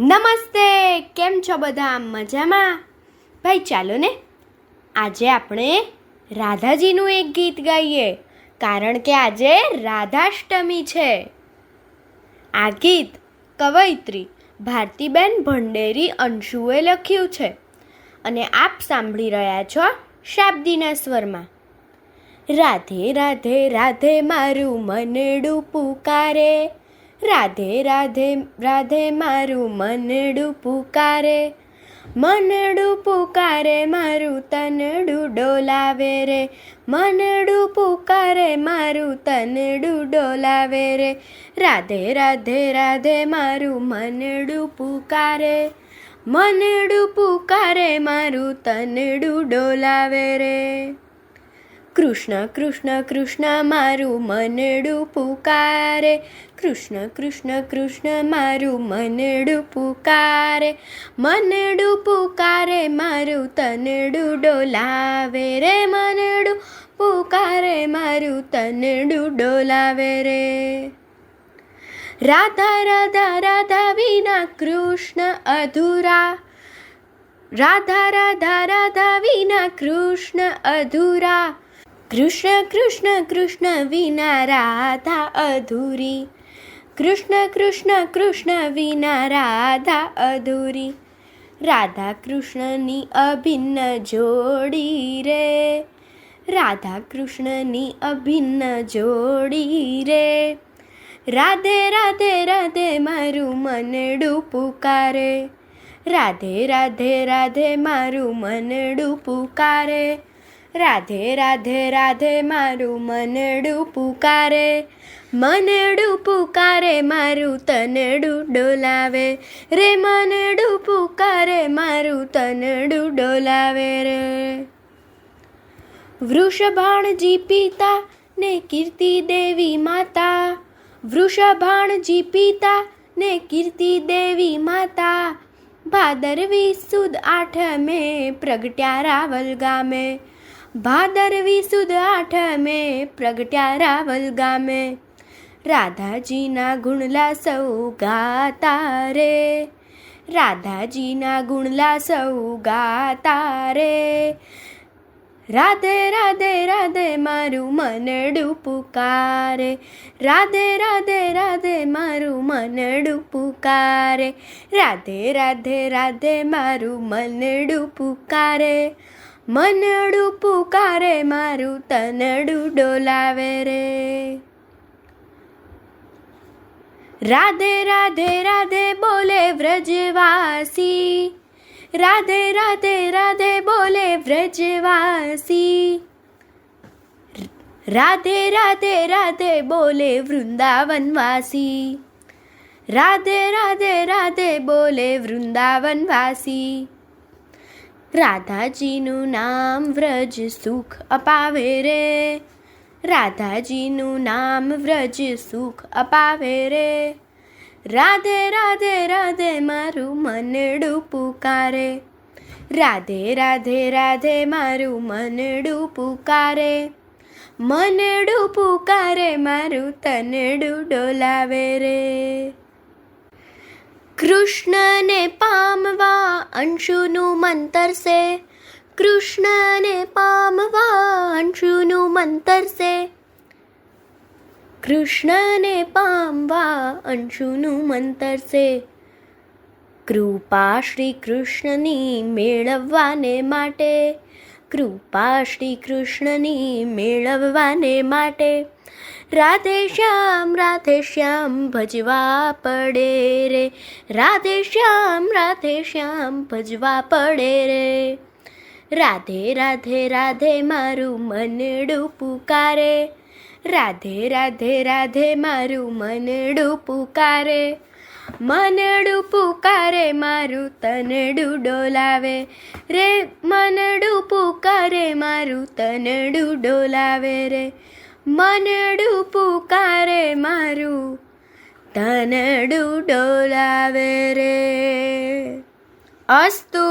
નમસ્તે, કેમ છો બધા? મજામાં? ભાઈ, ચાલો ને. આજે આપણે રાધાજીનું એક ગીત ગાઈએ, કારણ કે આજે રાધાષ્ટમી છે. આ ગીત કવયત્રી ભારતીબેન ભંડેરી અંશુએ લખ્યું છે. અને આપ સાંભળી રહ્યા છો શાબ્દીના સ્વરમાં. રાધે રાધે રાધે, મારું મનડું પુકારે રાધે રાધે રાધે મારું મનડું પુકારે. મનડું પુકારે મારું તનડું ડોલાવે રે. મનડું પુકારે મારું તનડું ડોલાવે રે. રાધે રાધે રાધે મારું મનડું પુકારે. મનડું પુકારે મારું તનડું ડોલાવે રે. કૃષ્ણ કૃષ્ણ કૃષ્ણ, મારું મનડું પુકારે. કૃષ્ણ કૃષ્ણ કૃષ્ણ, મારું મનડું પુકારે. મનડું પુકારે, મારું તનડું ડોલાવે રે. મનડું પુકારે, મારું તનડું ડોલાવે રે. રાધા રાધા રાધા વિના કૃષ્ણ અધૂરા. રાધા રાધા રાધા વિના કૃષ્ણ અધૂરા. કૃષ્ણ કૃષ્ણ કૃષ્ણ વિના રાધા અધૂરી. કૃષ્ણ કૃષ્ણ કૃષ્ણ વિના રાધા અધૂરી. રાધા કૃષ્ણની અભિન્ન જોડી રે. રાધા કૃષ્ણની અભિન્ન જોડી રે. રાધે રાધે રાધે મારું મનડું પુકારે રાધે રાધે રાધે મારું મનડું પુકારે રાધે રાધે રાધે, મારું મનડું પુકારે. મનડું પુકારે, મારું તનડું ડોલાવે. રે મનડું પુકારે, મારું તનડું ડોલાવે રે. વૃષભાણજી પિતા ને કીર્તિ દેવી માતા. વૃષભાણજી પિતા ને કીર્તિ દેવી માતા. ભાદરવી સુદ આઠમે પ્રગટ્યા રાવલ ગામે. ભાદરવી સુદ આઠમે પ્રગટ્યા રાવલ ગામે રાધાજીના ગુણલા સૌ ગાતા રે રાધાજીના ગુણલા સૌ ગાતા રે રાધે રાધે રાધે મારું મનડું પુકારે રાધે રાધે રાધે મારું મનડું પુકારે રાધે રાધે રાધે મારું મનડું પુકારે મનડું પુકારે મારું તનડું ડોલાવે રે. રાધે રાધે રાધે બોલે વ્રજવાસી. રાધે રાધે રાધે બોલે વ્રજવાસી. રાધે રાધે રાધે બોલે વૃંદાવનવાસી. રાધે રાધે રાધે બોલે વૃંદાવનવાસી. રાધાજીનું નામ વ્રજ સુખ અપાવે રે. રાધાજીનું નામ વ્રજ સુખ અપાવે રે. રાધે રાધે રાધે મારું મનડું પુકારે. રાધે રાધે રાધે મારું મનડું પુકારે. મનડું પુકારે, મારું તનડું ડોલાવે રે. કૃષ્ણને પામવા અંશુનું મંતર છે કૃષ્ણને પામવા અંશુનું મંતર છે કૃષ્ણને પામવા અંશુનું મંતર છે કૃપા શ્રી કૃષ્ણની મેળવવાને માટે, કૃપા શ્રી કૃષ્ણની મેળવવાને માટે રાધે શ્યામ રાધે શ્યામ, ભજવા પડે રે. રાધે શ્યામ રાધે શ્યામ, ભજવા પડે રે. રાધે રાધે રાધે, મારું મનડું પુકારે રાધે રાધે રાધે, મારું મનડું પુકારે મનડું પુકારે મારું તનડું ડોલાવે રે મનડું પુકારે મારું તનડું ડોલાવે રે. મનડું પુકારે મારું તનડું ડોલાવે રે અસ્તુ